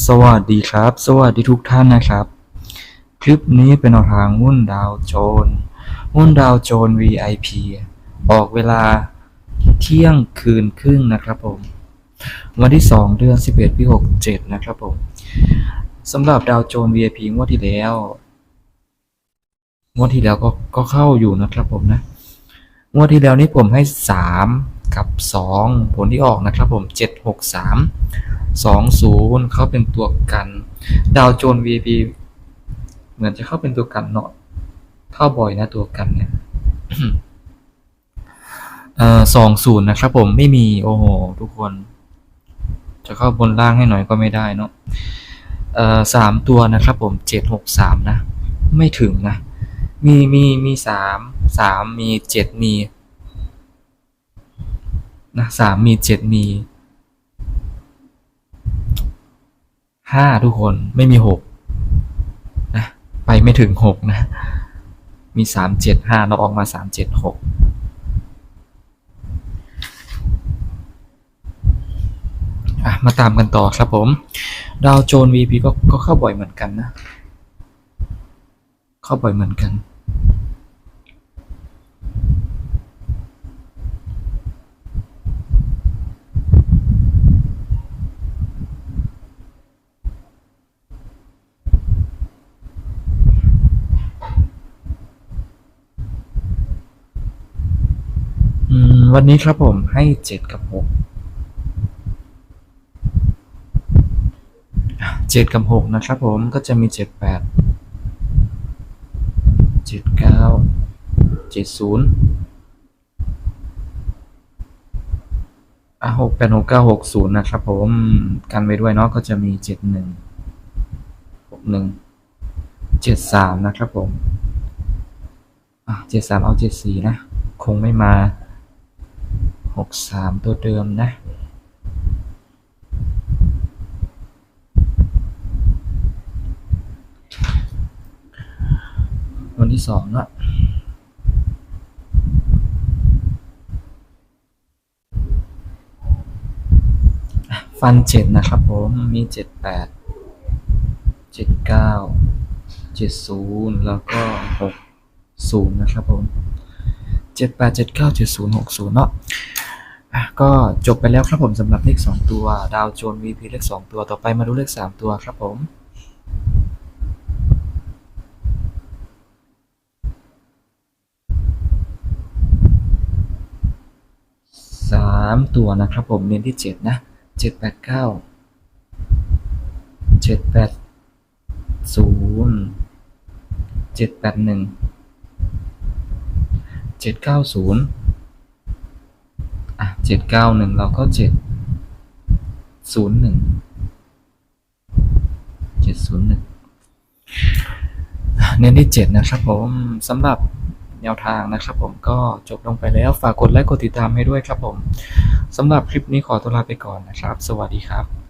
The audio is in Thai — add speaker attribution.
Speaker 1: สวัสดีครับ สวัสดีทุกท่านนะครับ คลิปนี้เป็นแนวทางหุ้นดาวโจนส์หุ้นดาวโจนส์ VIP ออกเวลาเที่ยงคืนครึ่งนะครับผม วันที่ 2 เดือน 11ปี67 นะครับผมสำหรับดาวโจนส์ VIP งวดที่แล้วงวดที่แล้วก็ก็เข้าอยู่นะครับผมนะงวดที่แล้วนี้ผมให้ 3 กับ 2 ผลที่ออกนะครับผม 7 6 3 20 เข้าเป็นตัวกัน ดาวโจนส์ VIP เหมือนจะเข้าเป็นตัวกันเนาะเข้าบ่อยนะตัวกันเนี่ยสองศูนย์นะครับผมไม่มีโอ้โหทุกคน จะเข้าบนล่างให้หน่อยก็ไม่ได้เนาะเอ่อสามตัวนะครับผมเจ็ดหกสามนะ ไม่ถึงนะ มีมีมีสามสามมีเจ็ดมีนะสามมีเจ็ดมี ห้าทุกคนไม่มีหกนะไปไม่ถึงหกนะ มีสามเจ็ดห้าเราออกมาสามเจ็ดหกมาตามกันต่อครับผม ดาวโจน VP ก็ก็เข้าบ่อยเหมือนกันนะ เข้าบ่อยเหมือนกัน อืม วันนี้ครับผมให้เจ็ดกับหกเจ็ดกับหกนะครับผมก็จะมีเจ็ดแปดเจ็ดเก้าเจ็ดศูนย์อะหกแปดหกเก้าหกศูนย์นะครับผมกันไว้ด้วยเนาะก็จะมีเจ็ดหนึ่งหกหนึ่งเจ็ดสามนะครับผมอะเจ็ดสามเอาเจ็ดสี่นะ คงไม่มา หกสามตัวเดิมนะ วันที่สองอะอะฟันเจ็ดนะครับผมมีเจ็ดแปดเจ็ดเก้าเจ็ดศูนย์แล้วก็หกศูนย์นะครับผมเจ็ดแปดเจ็ดเก้าเจ็ดศูนย์หกศูนย์เนาะ ก็จบไปแล้วครับผมสำหรับเลข 2 ตัว ดาวโจนวีพีเลข 2 ตัวต่อไปมาดูเลข 3 ตัวครับผมสามตัวนะครับผมเน้นที่ 7 นะ 7 8 9 7 8 0 7 8 1 7 9 0 อะเจ็ดเก้าหนึ่งเราก็เจ็ดศูนย์หนึ่งเจ็ดศูนย์หนึ่งเน้นที่เจ็ดนะครับผมสำหรับแนวทางนะครับผมก็จบลงไปแล้วฝากกดไลค์กดติดตามให้ด้วยครับผมสำหรับคลิปนี้ขอตัวลาไปก่อนนะครับ สวัสดีครับ